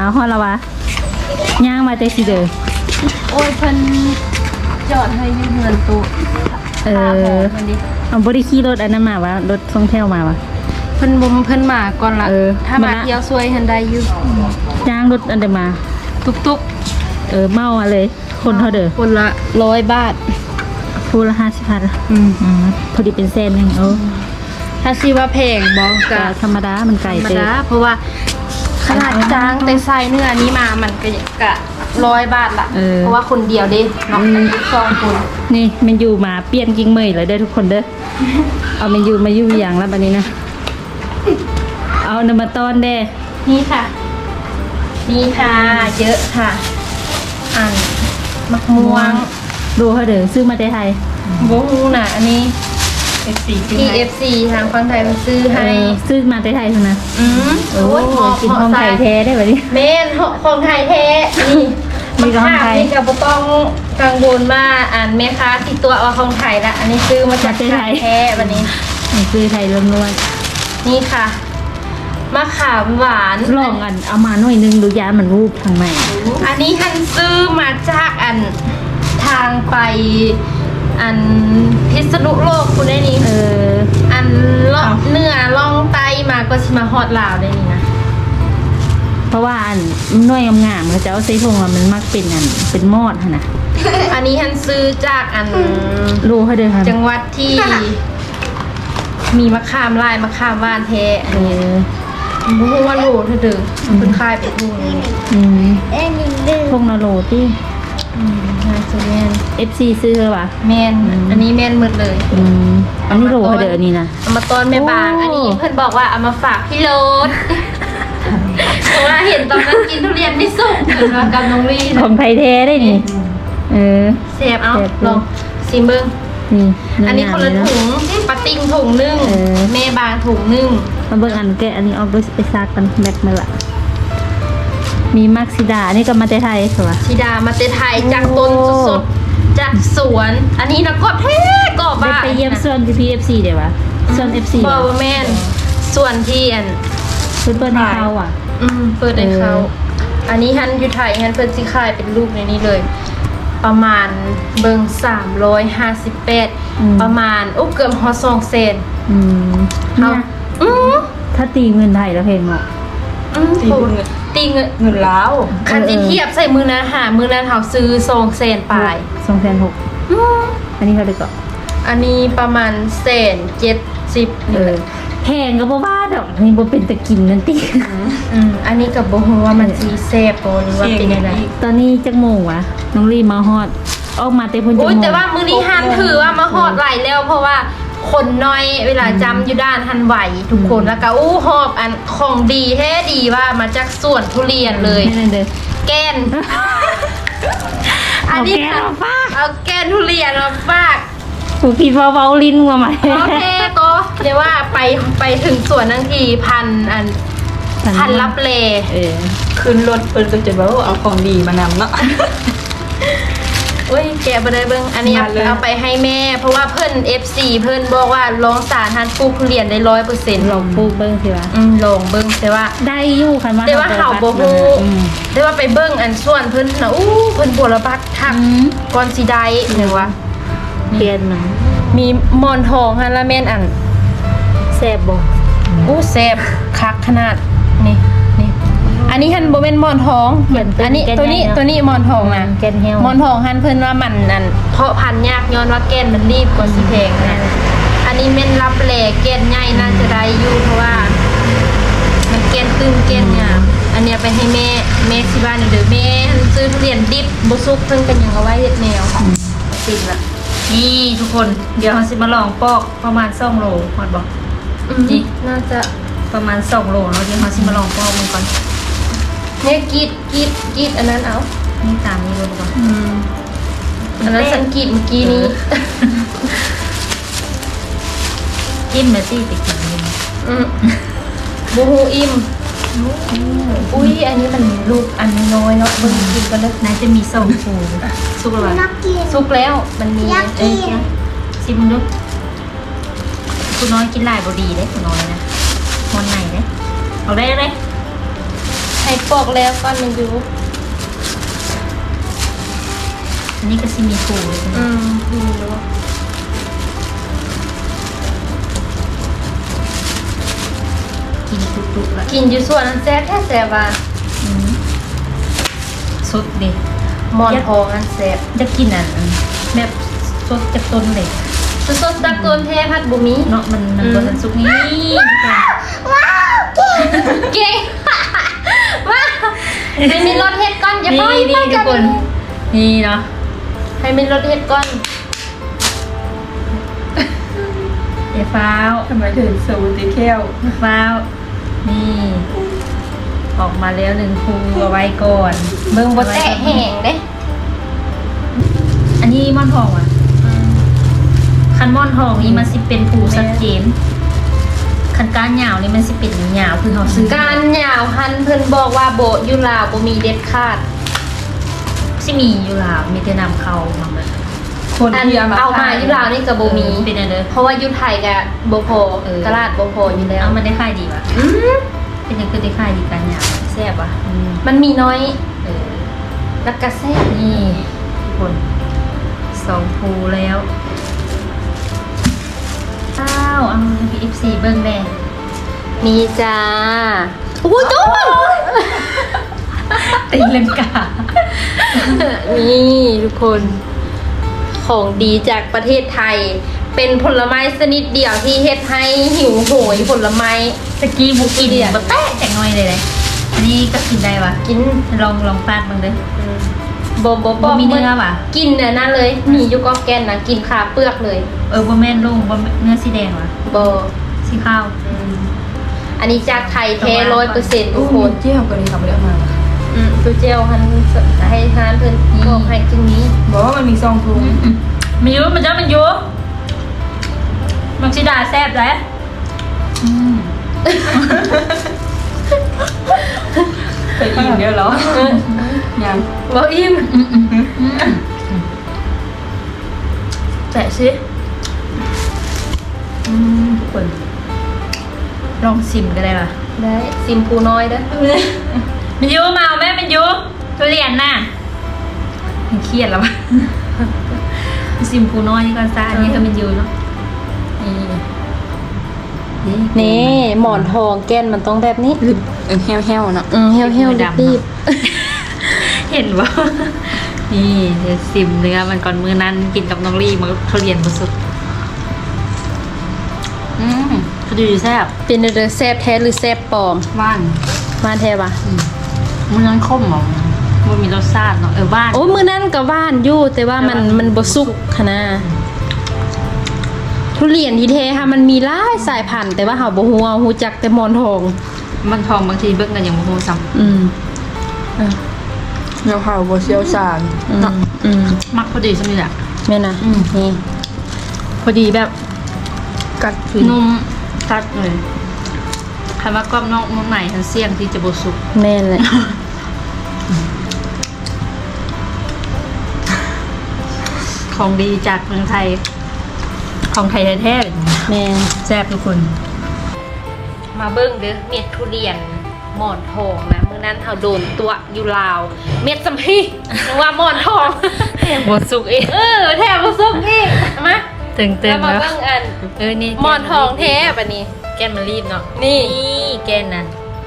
อ้าวฮอดและวะย่างมาแต่สิเด้อโอ้ยเพิ่นจอดให้อยืมเงินตู้เอพาหอมันดิเอาบ่ได้ขี่รถอันนั้นมาวะรถท่องเที่ยวมาวะเพิ่นบ่มเพิ่นมาก่อนละเออถ้ามามาละเที่ยวซวยหันได้อยู่จ้างรถอันเดมา ตุกตุกเออเมาอะเลยคนเท่าเด้อคนละร้อยบาทพูละห้าสิบพันอืมอืมพอดีเป็นแสนหนึ่งเออถ้าสิว่าแพงบ่ก็ก็ธรรมดา มันไก่ธรรมเจอดาเพราะว่า ขนาดจางแต่ใส่เนื้อนี้มามันก็กะร้อยบาทละเพราะว่าคนเดียวเด้เนาะสองคนนี่มันอยู่มาเปลี่ยนกิ้งเมยเลยเด้อทุกคนเด้อ เอามันอยู่มาอยู่อย่างแล้วบัดนี้นะ เอานำมาต้อนเด้นี่ค่ะ นี่ค่ะเยอะค่ะอ่านมะม่วง ดูเขาเด้อซื้อมาแต่ไทยโบฮูน่ะ อันนี้ FC ที่ FC ทางฝั่งไทยมันซื้อให้เออซื้อมาแต่ไทยเท่านั้นอืมโอ้โอ้ยหอมกินของไทยแท้ได้แบบนี้ เมนของไทยแท้นี่มีของไทย นี่กับต้องกังวลว่าอ่านแม่ค้าติดตัวว่าของไทยละอันนี้ซื้อมาจากไทยแท้วันนี้ นี่ซื้อไทยล้วนนี่ค่ะมะขามหวานๆลองอันเอามาหน่อยนึงดูยามันรูปทางในอันนี้ฮันซื้อมาจากอันทางไป อันพิษณุโลกคุณได้นี่เออ อันเลาะเนื้อล่องไตมาก็ชิมาฮอดลาวได้นี่นะเพราะว่าอันหน่วยงามๆเขาจะเอาใส่ถุงอะมันมักเป็นอันเป็นมอดหั่นนะอันนี้ฮันซื้อจากอันรู้เขาเด้อค่ะจังหวัดที่ มีมะขามลายมะขามหวานแท้อันเอนี้อบุ้งว่าโลเธอเด้อเป็นคายไปทุ่งนี่อืมพวกนาโรที่อืมน่า จะแม่น FC ซื้อเหรอวะ แม่นอันนี้แม่นหมดเลย อืมอันนี้โรเขาเด้ออันนี้นะ เอามาต้อนแม่บาง โอ้ อันนี้เพื่อนบอกว่าเอามาฝากพี่โรสเพราะว่าเห็นตอนนั้นกินทุเรียนไม่สุกเห็นว่ากับน้องลี่ของไทยแท้ได้นี่ เออ เสียบเอาแซ่บอยู่ ลองซิมเบิ้งนี่อันนี้คนละเยถุงปลาติงถุงหนึงเออ แม่บางถุงหนึงมาเบิ่งอันแกะอันนี้ออกด้วยไปซากกันแบกมาละ มีมักซิดาอันนี้ก็มาแต่ไทยใช่ปะชิดามาเตไทยจากต้นโอ้สดๆจากสวน อันนี้นะกอบแท้กอบได้บ้าไปเยี่ยมส่วน PFC เดี๋ยววะส่วน FC บอลแมนส่วนที่อัน เพื่อนเพื่อนให้เขาอะ อืมเปิดในเขา เออ อันนี้ฮันอยู่ไทยฮันเพิ่นสิขายเป็นรูปในนี้เลย ประมาณเบิง358 ประมาณโอ้เกือบฮอด2เซนอืมเอาเนี่ยอือถ้าตีเงินไทยแล้วเพลงเนาะอือตีเงิน ตีเงินเงินล้าวคันที่เออเทียบใส่มือนั้นหามือนั้นเฮาซื้อ2เซนปลายสองแสนหกอืออันนี้เขาเลยก็อันนี้ประมาณเซน70เอนี่อแหละแพงก็บ่ว่าดอกนี่บ่เป็นตะกินนั่นติอืมอันนี้ก็บ่ฮู้ว่ามันสิแซ่บบ่หรือว่าเป็นยังไงตอนนี้จักโมงวะน้องรีมาฮอดออกมาแต่พุ่นจักโอ้ยโมงแต่ว่ามื้อนี้ฮันถือว่ามาฮอดไหลแล้วเพราะว่า คนน้อยเวลาจำอยู่ด้านฮันไหวทุกคนแล้วก็อู้หอบอันของดีแท้ดีว่ามาจากสวนทุเรียนเลยนั่นเด้อแกน อันนี้เอาแกนมาฝาก เอาแกนทุเรียนมาฝาก ผูคิดว่าเว้าลิ้นมาใหม่โอเคก็เดี๋ยวว่าไปไปถึงสวนทั้งทีพันอันพันรับเล เออ ขึ้นรถเพิ่นก็จะแบบว่าเอาของดีมานำเนาะ เอ้ยแกะไปเลยเบิ้งอันนี้เอามาเลย เอาไปให้แม่ เพราะว่าเพื่อน FC เพื่อนบอกว่าลองสารทันปลูกทุเรียนได้ร้อยเปอร์เซ็นต์ลองปลูกเบิ่งสิวะอืมลองเบิ้งแต่ว่า ได้อยู่คันว่าแต่ว่าเขาบ่ฮู้อืม แต่ว่าไปเบิ้งอันส่วนเพิ่นนะอู้เพิ่นบัวระบัดทักอืม ก่อนสิได้หรือว่า เปลี่ยนหนังมีหมอนทองฮะละแม่นอัน แซ่บบ่อู้แซ่บคักขนาดนี่นี่ อันนี้หันบ่แม่นหมอนทองเหมือนอันนี้แกตัวนี้ใหญ่เะตัวนี้หมอนทองนะแกนเฮลหมอนทองหันเพิ่นว่ามันนั่นเพราะพันธุ์ยากย้อนว่าแก่นมันรีบกว่าสิแพงนะอันนี้แม่นรับแหลแก่นใหญ่น่าจะได้อยู่เพราะว่า มันแก่นตึงแก่นงามอันเนี้ยไปให้แม่แม่ที่บ้านเด้อแม่ซื้อทุเรียนดิบบ่สุกเพิ่นเป็นหยังเอาไว้เฮ็ดแนวสิละนี่ทุกคนเดี๋ยวเราสิมาลองปอกประมาณ2โลฮอดบ่อืมน่าจะประมาณ2โลเนาะเดี๋ยวเราสิมาลองปอกมันก่อน เนี่ยกรีดกรีดกรีดอันนั้นเอา นี่ตามนี้เลยก่อนอืมอันนั้นสังกรีดเมื่อกี้นี้ จิ้มแม่ซี่ไปกินนี่อืมบูฮูอิม อุ้ยอันนี้มันลูกอันน้อยเนาะเบิ่งกินกันเลยน่าจะมีสองฟูสุกแล้วบ่สุกแล้วมันมีเอ้ยชิมดูคุณน้อยกินหลายบ่ดีเด้คุณน้อยนะมอนไหนเด้เอาได้เลย ให้ปอกแล้วก้อนมันอยู่อันนี้ก็สิมีผูเลยอืมอยู่รู้กินตุกๆละกินอยู่ส่วนนั้นแซ่บแท้แซ่บว่าอืมสดดิหมอนทองอันแซ่บจะกินอันแบบสดจากต้นเลยสดๆจากต้นแท้พัดบุมีเนาะมันมันอืมบนทันสุกนี่ว้าวเก่ง ว้าวให้มีรสเฮ็ดก้อนอย่านี่พ่อนี่อย่าพ่อทุกคน นี่เนาะให้มีรสเฮ็ดก้อนเดี๋ยวฟ้าวทำไมถึงสูติแค้วฟ้าวนี่ ออกมาแล้วหนึ่งคูเอาไว้ก่อนเบิ่งบ่แตะแห้งเด้ อันนี้ม่อนทองอะ คันม่อนทองนี่มันสิเป็นผูชัดเจน คันก้านยาวนี่มันสิเป็นยาวคือเขาซื้อการหยาวหันเพิ่นบอกว่าโบอยู่ลาวบ่มีเด็ดขาด สิมีอยู่ลาวมีแต่นำเข้ามาแบบคนอันที่เอามาเอามาอยู่ลาวนี่ก็บ่มี เป็นอะไรเพราะว่าอยู่ไทยก็บ่พอเออ ตลาดบ่พออยู่แล้วเอามันได้ค่ายดีวะอืมเป็นยังคือได้ค่ายดีกันยาวแซ่บวะอืมมันมีน้อยเออแล้วก็แซ่บนี่ทุกคนสองภูแล้ว อ้าวเอาพีเอฟซีเบิ้งแดงมีจ้าโอ้ยโจ้ยตีลังกา นี่ทุกคน ของดีจากประเทศไทย เป็นผลไม้ชนิดเดียวที่เฮ็ดให้หิวโหยผลไม้ตะกี้บุกินเดียวบะแตะแจกหน้อยเลยเลยอันนี้ก็กินได้วะกินลองลองฟาดบ้างเลย บบบบ่มีเนื้อว่ะ กินน่ะนั่นเลยมีอยู่ก็แกนนะกินขาเปลือกเลยเออบะแม่นลุงบะเนื้อสีแดงวะบสีข้าวอันนี้จากไทยแท้ร้อยเปอร์เซ็นต์ทุโอ้กโหคน เจียวกันนี่ทำเรื่องมาอืมตัวเจลฮันให้ทานเพิ่นก็ให้จึงนี้บอกว่ามันมีซองทุงมันยุมันจะมันยุมันสีดาแซ่บแล้วอืมไปอิ่มเดียวเหรอ ยังบ่อิ่มอืมอืมอืมแตะสิอืมทุกคน ลองชิมก็ได้ป่ะ ได้ซิมพูน้อยเด้อมันยุมาเอาแม่มันยุทุเรียนน่ะมันเครียดแล้ววะซิมปูน้อยนี่ก่อนซะอันนี้ก็มันยุเนาะนี่นี่หมอนทองแก้นมันต้องแบบนี้เออแห้วๆเนาะอืมเหี่ยวเหี่ยวรีบเห็นว่านี่เดี๋ยวซิมเนื้อมันก่อนมือนั้นกินกับน้องลี่มันก็ทุเรียนมาสุดอืมคือดีแซ่บๆเป็นเด้อแซ่บแท้หรือแซ่บปลอมว่านมาแท้ปะมันนั้นข้มหรอมันมีรสชาติเนาะเออว่านโอ้มื้อนั้นก็ว่านอยู่แต่ว่ามันแต่ว่ามัมันนบ่สุกคะนะทุเรียนที่แท้ค่ะมันมีหลายสายพันธุ์แต่ว่าเฮาบ่ฮู้เอาฮู้จักแต่หมอนทอง มันทองบางทีเบิ่งกันอย่างโมโหซ้อืมอะ เดี๋ยวข่าวโบเชียวชาญอืมเนาะอืมำมักพอดีสักนิดอะแม่นะอืม นี่พอดีแบบกัดฟินนุ่มตัดเลยคำว่ากรอบนอกนุ่มในทั้งเสี่ยงที่จะบสุกแม่นแหละของดีจากเมืองไทย ของไทยแท้ๆเลยแม่นแซ่บทุกคน มาเบิ่งเด้อเม็ดทุเรียนหมอนทองนะมื้อ นั้นเฮาโดนตัวอยู่ลาว เม็ดสัมพีว่าหมอนทองบสุกเองเออแถมบ่ซุกอีกมาตึงแล้วๆมาแล้วเบิ่งอันเออนี่หมอนทองแท้บัดนี้ แก้มมันรีบเนาะนี่นี่แกนน่ะ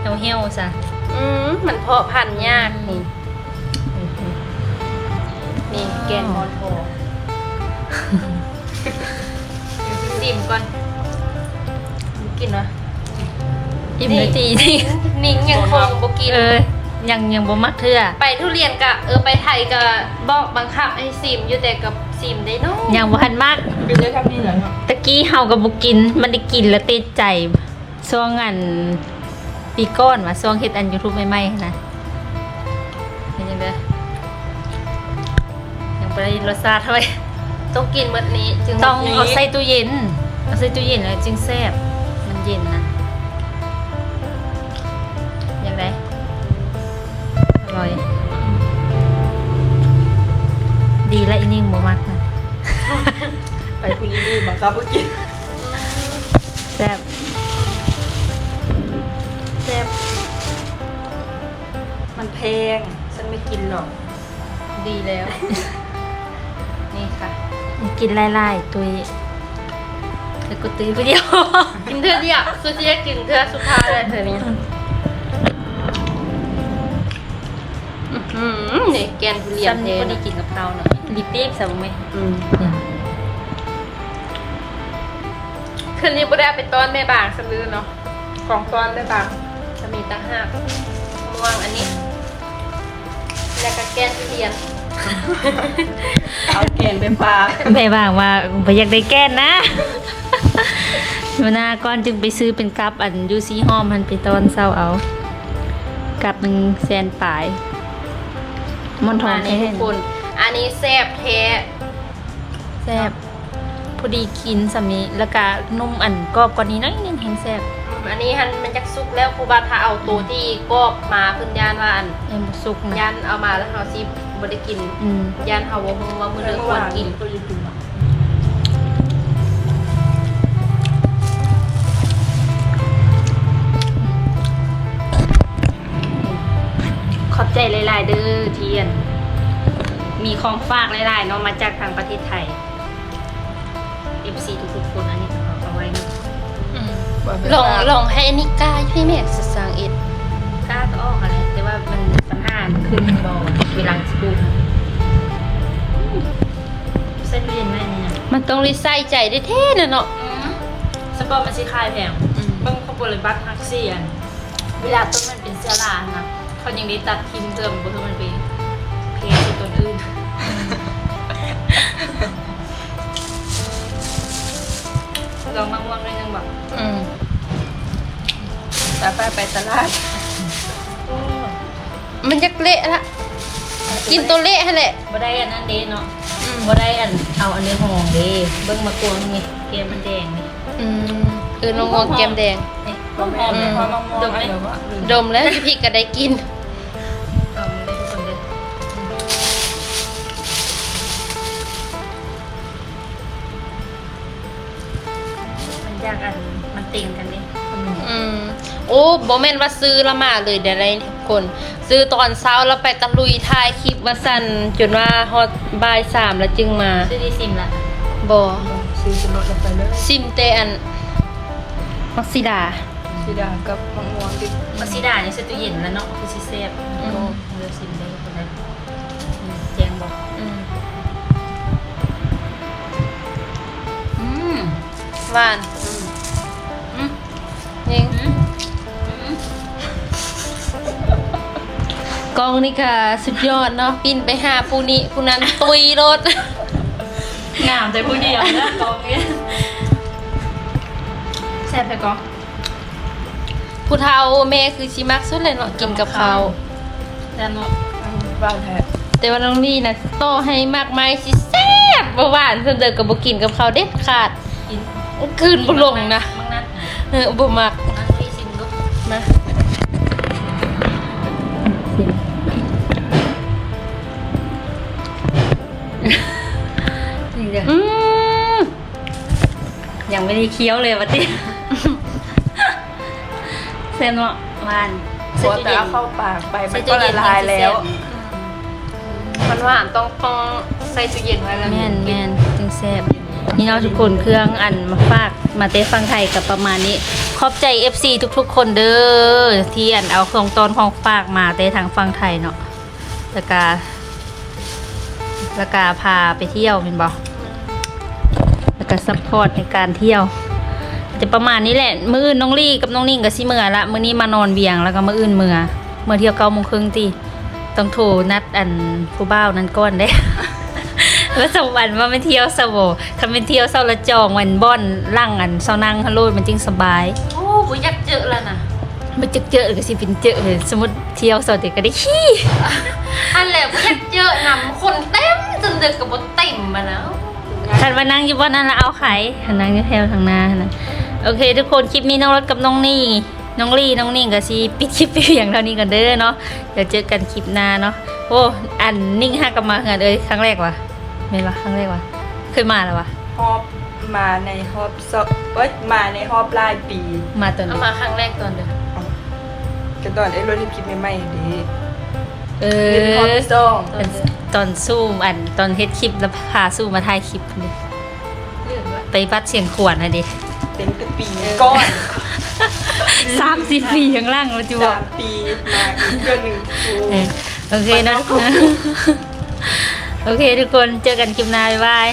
เหี่ยวเหี่ยวๆซะอืมมันเพาะพันธุ์ยากนี่นี่แกนหมอนทองซิมก่อนกินวะ อิ่มนาทีนี่นิ่งยังคงบ่กิน เออยังยังบ่มักเทื่อไปทุเรียนกะเออไปไทยกะบอกบังคับให้ซิมอยู่แต่กับซิมได้เน้อยยังบ่ทันมากเป็นได้ทำนี่เหรอเนาะตะกี้เฮาก็บ่กิน มันได้กินแล้วติดใจช่วงอันปีก้อนว่าช่วงเฮ็ดอัน YouTube ใหม่ๆนะเป็นจังได๋ยังบ่ได้รสชาติเท่าไหร่ต้องกินมื้อนี้จึงต้องนี้เอาใส่ตู้เย็นเอาใส่ตู้เย็นแล้วจึงแซ่บมันเย็นนะ อร่อย ดีและอีนิ่งบ่มักนะไปคุณดีๆบังคับเมื่อกี้แซ่บแซ่บมันแพง ฉันไม่กินหรอก ดีแล้ว นี่ค่ะ กินไล่ๆตุยแล้วก็ตุยไปเดียว กินเธอเดียวสุดที่จะกินเธอสุดท้ายเลยเธอนี้ อื้อหือนี่แกนทุเรียฉันนเทก็นะได้กินกับเขาเนาะลิปเปียกสมไหมอืมคืนนี้บ่ได้เอาไปต้อนแม่บางสลือเนาะของต้อนแม่บางจะมีตั้งห้ากม่วงอันนี้ แล้วก็แกนทุเรียนเอาแกนไปปลาแม่บางว่าบ่อยากได้แก้นนะวันหน้าก่อนจึงไปซื้อเป็นกับอันยูซีหอมมันไปตอนเศร้าเอากับหนึ่งแสนปลาย มอนทองมาในแท้ทุกคน อันนี้แซ่บแท้แซ่บพอดีกินสามีแล้วก็นุ่มอันกรอบกว่านี้หน้อยนึงแห้งแซ่บอันนี้ฮันมันจะสุกแล้วครูบาถ้าเอาตัวที่กรอบมาเพิ่นยานว่าอันเอ็มสุกนะยันเอามาแล้วเฮาสิบ่ได้กินอืมยันเฮาบ่ฮู้ว่ามื้อเดือควรกิน ใจหลายๆเด้อเทียน มีของฝากหลายๆเนาะมาจากทางประเทศไทย FC ทุกๆคนอันนี้ก็ขอเอาไว้เนาะลองลองให้อันนี้กล้าให้แม่สสร้างเอ็ดกล้าก็ออกอะไรแต่ว่ามันปัญหามันขึ้นบอเวลาสกูเส้นเวียนไหมเนี่ยมันต้องรีใส่ใจได้แท้น่ะเนาะสปอร์ตมันสิคายแพงอืมเบิ่งขบวนเลยบัตรฮักซี่อันเวลาต้นมันเป็นเสื้อรานะ เขายังได้ตัดทิมเติมบ่คือมันไปเพลที่ต้นอื่น ลองมม่วงด้วยนึงบอกอืมแต่ไปไปตลาด มันจะเละละ กินตัวเละหั่นแหละบ่ได้อันนั้นเด้เนาะอืมบ่ได้อันเอาอันนี้ห่องเด้เบิ่งมากวงนี่เกมมันแดงนี่อืมเออน้องงวงแก้มแดง นี่ก็แม่หอมไม่เลยพอมะม่วงดมไหมแบบว่าอืมดมแล้วพี่ก็ได้กิน ติงกันดิอืมโอ้บอแม่นว่าซื้อละมาเลยเดี๋ยวอะไรทุกคน ซื้อตอนเช้าแล้วไปตะลุยถ่ายคลิปว่าสันจนว่าฮอดบ่ายสามแล้วจึงมา ซื้อดีซิมละบอซื้อสนุกลงไปเลยซิมเตอันมักซิดาสีดากับมะม่วงดิบมาซิดานี่ซื้อตู้เย็นแล้วเนาะคือซิเซฟอืมเลือกซิมได้ทุกคนเลยอืมแจงบอกอืมอืมหวานอืม ยิงอืมอืมกองนี่ค่ะสุดยอดเนาะปินไปหาผู้นี้ผู้นั้นตุยรถงามแต่ผู้เดียวนะกองนี้แซ่บไปกองผู้เฒ่าแม่คือชิมักสุดเลยเนาะกินกับเขาวแซ่บเนาะอืมบ้านแท้แต่ว่าน้องนี่นะโตให้มากมายสิแซ่บบ่หวานเสนเด็กกับบ่กินกับเขาวเด็ดขาดกินคืนบ่ลงนะมังนัด เออบ่มักอันที่ซิมก็มานี่เดี๋ยวอืมยังไม่ได้เคี้ยวเลยวะติเซนเนาะหวานพอแต่เอาเข้าปากไปมันใส่ก็ตู้ละเย็นลายแล้ว มันหวานต้องต้องใส่ตู้เย็นไว้แล้วแม่นแม่นจึงแซ่บ นี่เนาะทุกคนเครื่องอันมาฝากมาเตะฟังไทยกับประมาณนี้ ขอบใจ FC ทุกๆ คนเด้อที่อันเอาของตอนของฝากมาเตะทางฟังไทยเนาะแล้วก็แล้วก็พาไปเที่ยวเป็นบ่แล้วก็ซัพพอร์ตในการเที่ยวจะประมาณนี้แหละ มืออื่นน้องลี่กับน้องนิ่งกับซิเมือละมือนี้มานอนเวียงแล้วก็มืออื่นเมื่อเมื่อเที่ยวเก้าโมงครึ่งตีต้องโทรนัดอันผู้บ่าวนั้นก่อนได้ แล้วสวรรค์ว่าไม่เที่ยวสวคำเป็นเที่ยวเศร้าละจองวันบ่อนล่างอันเศร้านั่งฮัลโหลดมันจึงสบายโอ้บ่อยากเจอแล้วนะมันจะเจอก็สิเป็นเจอเลยสมมติเที่ยวเศร้าเด็กก็ได้ขี้อันแหละบ่อยากเจอนำคนเต็มจนเด็กก็บ่เต็มมาแล้วคันว่านั่งอยู่บ่นั่นละเอาไข่นั่งอยู่แถวทางหน้านะโอเค ทุกคนคลิปนี้น้องรถกับน้องนี่น้องลี่น้องนิ่งกับซีปิดคลิปไปเพียงเท่านี้กันเด้อเนาะเดี๋ยวเจอกันคลิปหน้าเนาะโอ้อันนิ่งห้ากลับมาเหือนเอ้ยครั้งแรกวะ ไม่วะครั้งแรกวะเคยมาแล้ววะฮอบมาในฮอบซอเอ้ยมาในฮอบรายปีมาตอนเอานี้มาครั้งแรกตอนเด้อก็ตอนไอ้รถที่คิดใหม่ๆดีเอเรียนพออที่สองตอนเป็นเนี้ยตอนสู้อันตอนเฮ็ดคลิปแล้วพาสู้มาถ่ายคลิปนี่เรื่องว่าไปวัดเสียงขวานนะดิเป็นกระปีก้อนสามสิบปีข้างล่างเราจะบอสากมปีมาอีกเรื่องหนึ่งโอ้เออโอเคนะ โอเคทุกคนเจอกันคลิปหน้าบ๊ายบาย